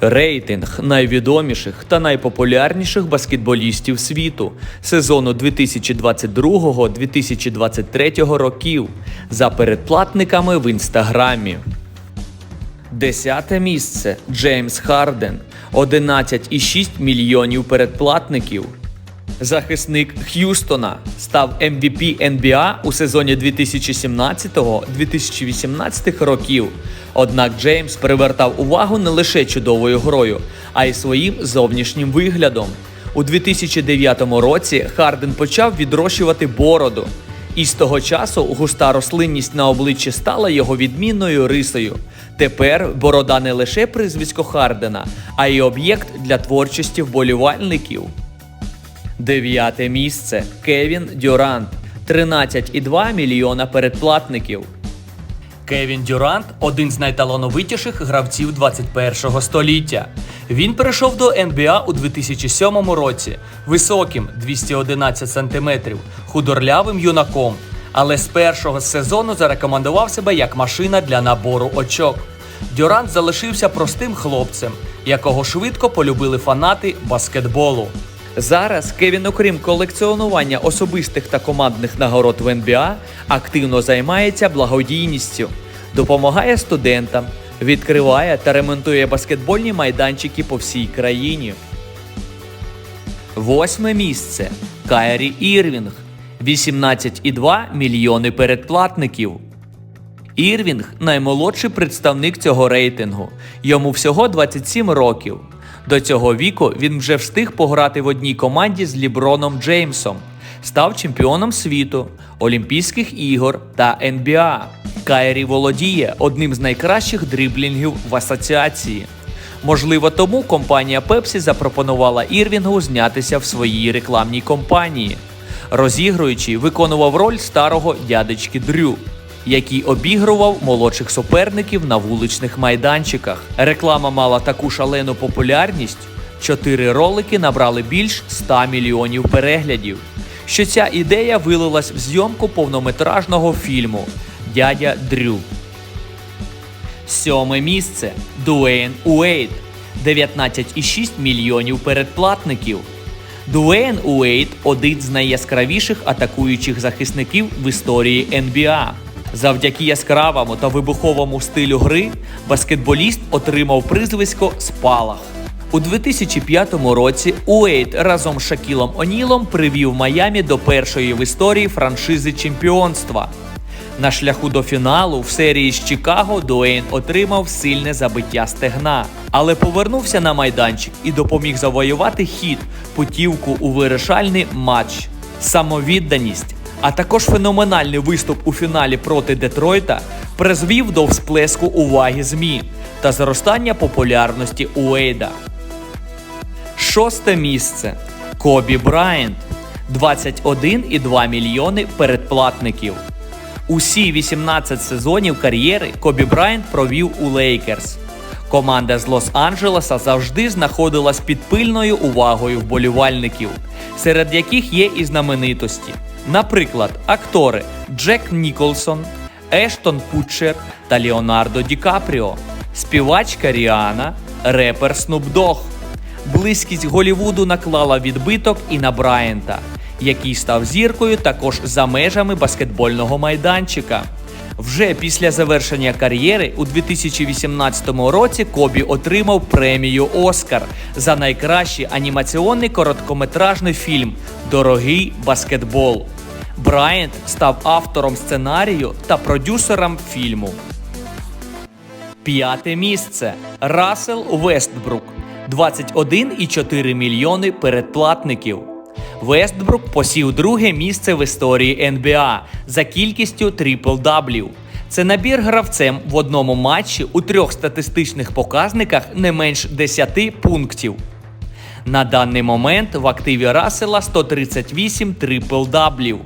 Рейтинг найвідоміших та найпопулярніших баскетболістів світу сезону 2022-2023 років за передплатниками в інстаграмі. Десяте місце Джеймс Харден 11,6 мільйонів передплатників. Захисник Х'юстона став MVP NBA у сезоні 2017-2018 років. Однак Джеймс привертав увагу не лише чудовою грою, а й своїм зовнішнім виглядом. У 2009 році Харден почав відрощувати бороду. І з того часу густа рослинність на обличчі стала його відмінною рисою. Тепер борода не лише прізвисько Хардена, а й об'єкт для творчості вболівальників. Дев'яте місце Кевін Дюрант 13,2 мільйона передплатників. Кевін Дюрант один з найталановитіших гравців 21-го століття. Він перейшов до НБА у 2007 році високим 211 см, худорлявим юнаком, але з першого сезону зарекомендував себе як машина для набору очок. Дюрант залишився простим хлопцем, якого швидко полюбили фанати баскетболу. Зараз Кевін, окрім колекціонування особистих та командних нагород в НБА, активно займається благодійністю, допомагає студентам, відкриває та ремонтує баскетбольні майданчики по всій країні. Восьме місце Кайрі Ірвінг 18,2 мільйони передплатників. Ірвінг наймолодший представник цього рейтингу. Йому всього 27 років. До цього віку він вже встиг пограти в одній команді з Ліброном Джеймсом, став чемпіоном світу, Олімпійських ігор та НБА. Кайрі володіє одним з найкращих дриблінгів в асоціації. Можливо, тому компанія Pepsi запропонувала Ірвінгу знятися в своїй рекламній компанії. Розігруючий виконував роль старого дядечки Дрю, який обігрував молодших суперників на вуличних майданчиках. Реклама мала таку шалену популярність, чотири ролики набрали більш 100 мільйонів переглядів. Що ця ідея вилилась в зйомку повнометражного фільму Дядя Дрю. Сьоме місце Дуейн Уейт 19,6 мільйонів передплатників. Дуейн Уейт один з найяскравіших атакуючих захисників в історії НБА. Завдяки яскравому та вибуховому стилю гри баскетболіст отримав прізвисько Спалах. У 2005 році Уейт разом з Шакілом Онілом привів Майамі до першої в історії франшизи чемпіонства. На шляху до фіналу в серії з Чикаго Дуейн отримав сильне забиття стегна, але повернувся на майданчик і допоміг завоювати хід, путівку у вирішальний матч. Самовідданість, а також феноменальний виступ у фіналі проти Детройта призвів до всплеску уваги ЗМІ та зростання популярності Уейда. Шосте місце Кобі Брайант 21,2 мільйони передплатників. Усі 18 сезонів кар'єри Кобі Брайант провів у Лейкерс. Команда з Лос-Анджелеса завжди знаходилась під пильною увагою вболівальників, серед яких є і знаменитості. Наприклад, актори Джек Ніколсон, Ештон Кутчер та Леонардо Ді Капріо, співачка Ріана, репер Снуп Дог. Близькість Голівуду наклала відбиток і на Брайанта, який став зіркою також за межами баскетбольного майданчика. Вже після завершення кар'єри у 2018 році Кобі отримав премію Оскар за найкращий анімаційний короткометражний фільм Дорогий баскетбол. Брайант став автором сценарію та продюсером фільму. П'яте місце Рассел Вестбрук 21,4 мільйони передплатників. Вестбрук посів друге місце в історії НБА за кількістю трипл-даблів. Це набір гравцем в одному матчі у трьох статистичних показниках не менш 10 пунктів. На даний момент в активі Рассела 138 трипл-даблів.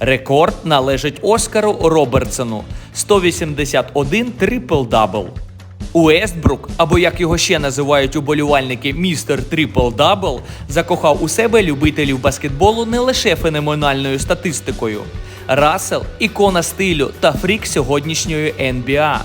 Рекорд належить Оскару Робертсону 181 трипл-дабл. Уестбрук, або як його ще називають уболівальники містер Трипл Дабл, закохав у себе любителів баскетболу не лише феноменальною статистикою. Рассел ікона стилю та фрік сьогоднішньої NBA.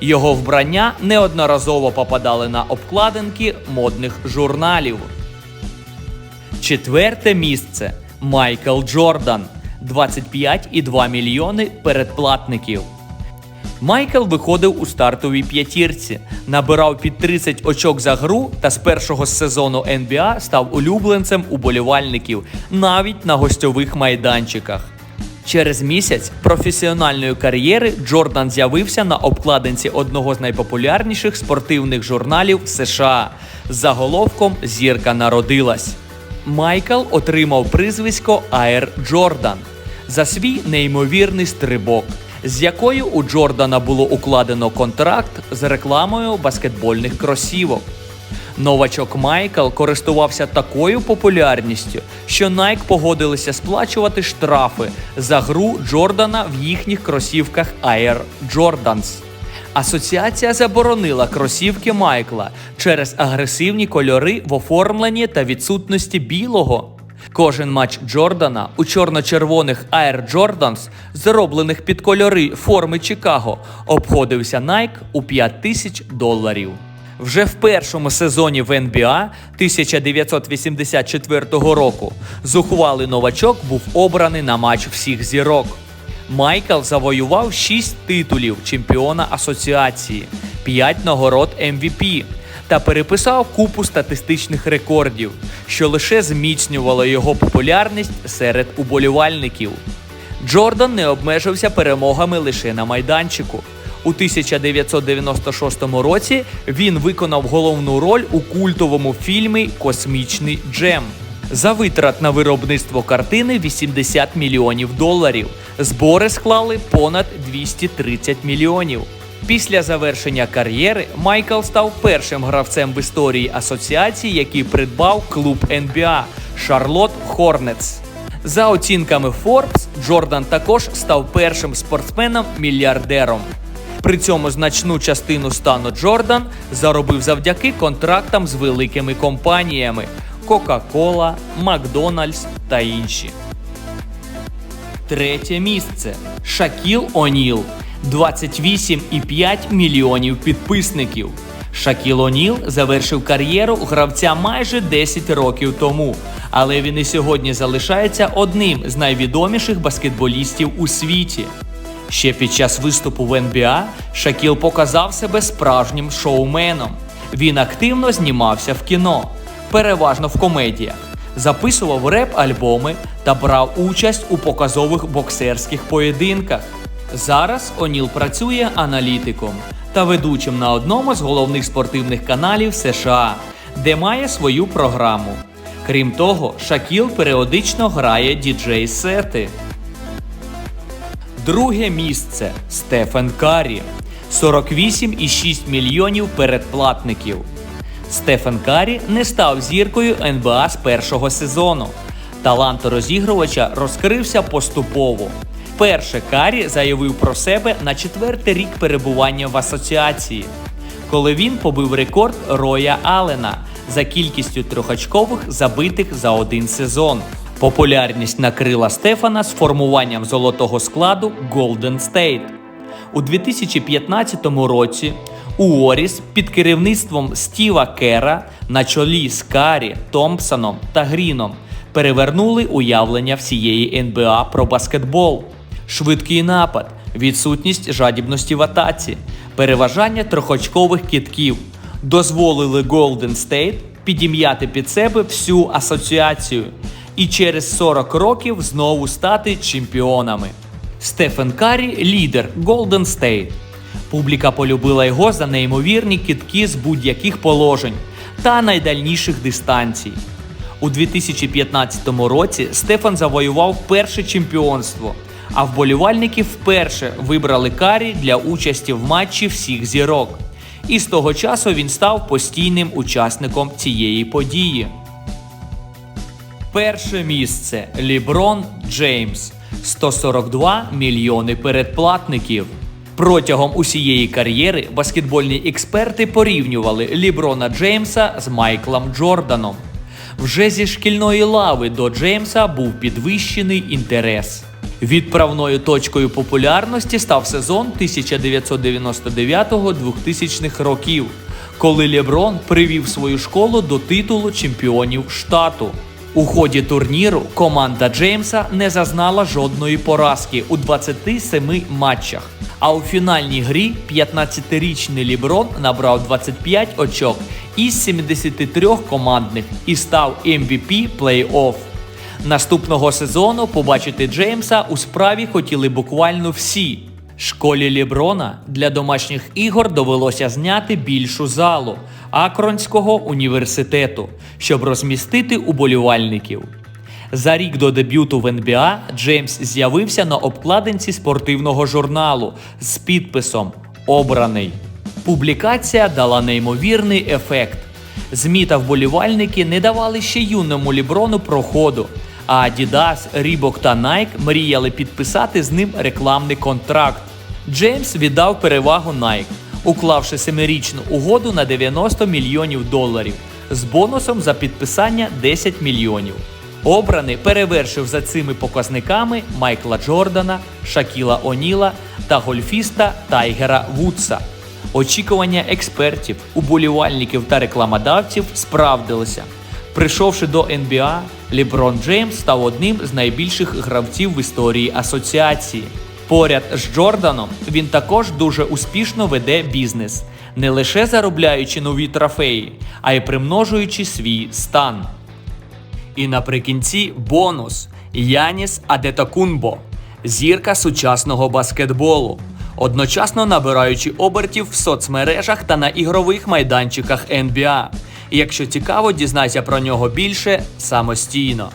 Його вбрання неодноразово попадали на обкладинки модних журналів. Четверте місце Майкл Джордан 25,2 мільйони передплатників. Майкл виходив у стартовій п'ятірці, набирав під 30 очок за гру та з першого сезону NBA став улюбленцем уболівальників навіть на гостьових майданчиках. Через місяць професіональної кар'єри Джордан з'явився на обкладинці одного з найпопулярніших спортивних журналів США заголовком Зірка народилась. Майкл отримав прізвисько Аер Джордан за свій неймовірний стрибок, з якою у Джордана було укладено контракт з рекламою баскетбольних кросівок. Новачок Майкл користувався такою популярністю, що Nike погодилися сплачувати штрафи за гру Джордана в їхніх кросівках Air Jordans. Асоціація заборонила кросівки Майкла через агресивні кольори в оформленні та відсутності білого. Кожен матч Джордана у чорно-червоних Air Jordans, зроблених під кольори форми Чикаго, обходився Nike у 5 тисяч доларів. Вже в першому сезоні в НБА 1984 року зухвалий новачок був обраний на матч всіх зірок. Майкл завоював 6 титулів чемпіона асоціації, 5 нагород MVP та переписав купу статистичних рекордів, що лише зміцнювало його популярність серед уболівальників. Джордан не обмежився перемогами лише на майданчику. У 1996 році він виконав головну роль у культовому фільмі Космічний Джем. За витрат на виробництво картини 80 мільйонів доларів. Збори склали понад 230 мільйонів. Після завершення кар'єри Майкл став першим гравцем в історії асоціації, який придбав клуб NBA Шарлот Хорнетс. За оцінками Forbes, Джордан також став першим спортсменом-мільярдером. При цьому значну частину стану Джордан заробив завдяки контрактам з великими компаніями Coca-Cola, Макдональдс та інші. Третє місце Шакіл Оніл 28,5 мільйонів підписників. Шакіл Оніл завершив кар'єру гравця майже 10 років тому, але він і сьогодні залишається одним з найвідоміших баскетболістів у світі. Ще під час виступу в НБА Шакіл показав себе справжнім шоуменом. Він активно знімався в кіно, переважно в комедіях, записував реп-альбоми та брав участь у показових боксерських поєдинках. Зараз Оніл працює аналітиком та ведучим на одному з головних спортивних каналів США, де має свою програму. Крім того, Шакіл періодично грає діджей-сети. Друге місце Стефен Карі 48,6 мільйонів передплатників. Стефен Карі не став зіркою НБА з першого сезону. Талант розігрувача розкрився поступово. Перше Карі заявив про себе на четвертий рік перебування в асоціації, коли він побив рекорд Роя Аллена за кількістю трьохочкових забитих за один сезон. Популярність накрила Стефана з формуванням золотого складу Golden State. У 2015 році Уоріс під керівництвом Стіва Кера на чолі з Карі, Томпсоном та Гріном перевернули уявлення всієї НБА про баскетбол. Швидкий напад, відсутність жадібності в атаці, переважання трьохочкових кітків дозволили Golden State підім'яти під себе всю асоціацію і через 40 років знову стати чемпіонами. Стефен Карі лідер Golden State. Публіка полюбила його за неймовірні кітки з будь-яких положень та найдальніших дистанцій. У 2015 році Стефан завоював перше чемпіонство, а вболівальники вперше вибрали Карі для участі в матчі всіх зірок. І з того часу він став постійним учасником цієї події. Перше місце Ліброн Джеймс 142 мільйони передплатників. Протягом усієї кар'єри баскетбольні експерти порівнювали Ліброна Джеймса з Майклом Джорданом. Вже зі шкільної лави до Джеймса був підвищений інтерес. Відправною точкою популярності став сезон 1999-2000 років, коли Леброн привів свою школу до титулу чемпіонів штату. У ході турніру команда Джеймса не зазнала жодної поразки у 27 матчах. А у фінальній грі 15-річний Ліброн набрав 25 очок із 73 командних і став MVP плей-офф. Наступного сезону побачити Джеймса у справі хотіли буквально всі. Школі Ліброна для домашніх ігор довелося зняти більшу залу Акронського університету, щоб розмістити уболівальників. За рік до дебюту в НБА Джеймс з'явився на обкладинці спортивного журналу з підписом Обраний. Публікація дала неймовірний ефект. ЗМІ та вболівальники не давали ще юному Ліброну проходу, а Adidas, Reebok та Nike мріяли підписати з ним рекламний контракт. Джеймс віддав перевагу Nike, уклавши семирічну угоду на 90 мільйонів доларів з бонусом за підписання 10 мільйонів. Обраний перевершив за цими показниками Майкла Джордана, Шакіла Оніла та гольфіста Тайгера Вудса. Очікування експертів, уболівальників та рекламодавців справдилися. Прийшовши до НБА, Ліброн Джеймс став одним з найбільших гравців в історії асоціації. Поряд з Джорданом він також дуже успішно веде бізнес, не лише заробляючи нові трофеї, а й примножуючи свій стан. І наприкінці бонус Яніс Адетокунбо, зірка сучасного баскетболу, одночасно набираючи обертів в соцмережах та на ігрових майданчиках NBA. Якщо цікаво, дізнайся про нього більше самостійно.